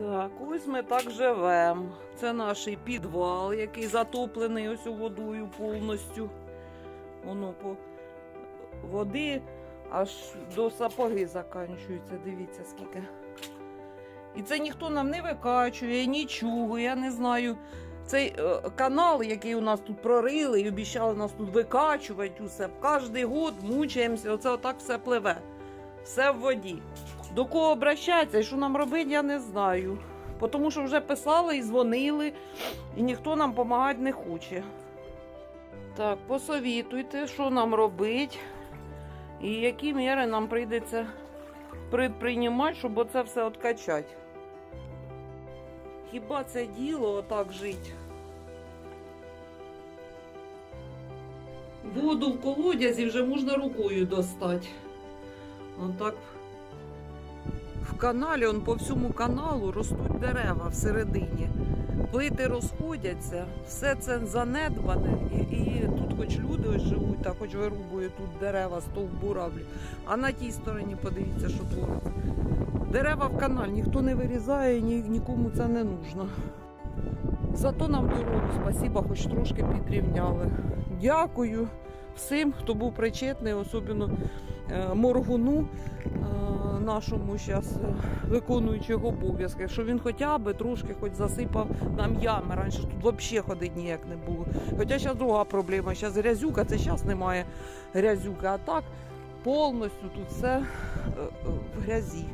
Так, ось ми так живемо. Це наш підвал, який затоплений ось водою повністю. Воно по води аж до сапоги заканчується. Дивіться скільки. І це ніхто нам не викачує, нічого, я не знаю. Цей е, канал, який у нас тут прорили і обіцяли нас тут викачувати усе. Кожний год мучаємося, оце отак все пливе. Все в воді. До кого обращатися і що нам робити, я не знаю. Тому що вже писали і дзвонили, і ніхто нам допомагати не хоче. Так, посовітуйте, що нам робити і які міри нам прийдеться предприймати, щоб оце все откачати. Хіба це діло отак жити? Воду в колодязі вже можна рукою достати. Отак. В каналі, он по всьому каналу ростуть дерева всередині. Плити розходяться, все це занедбане, і, і тут хоч люди живуть, так хоч вирубують тут дерева, стовбуравлі. А на тій стороні подивіться, що твориться. Дерева в канал ніхто не вирізає, ні, нікому це не нужно. Зато нам дорогу, спасіба, хоч трошки підрівняли. Дякую всім, хто був причетний, особливо Моргуну, е, нашому зараз виконуючого обов'язки, що він хоча б трошки хоч засипав нам ями. Раніше тут взагалі ходити ніяк не було. Хоча зараз друга проблема, зараз грязюка, це зараз немає грязюки, а так повністю тут все е, е, в грязі.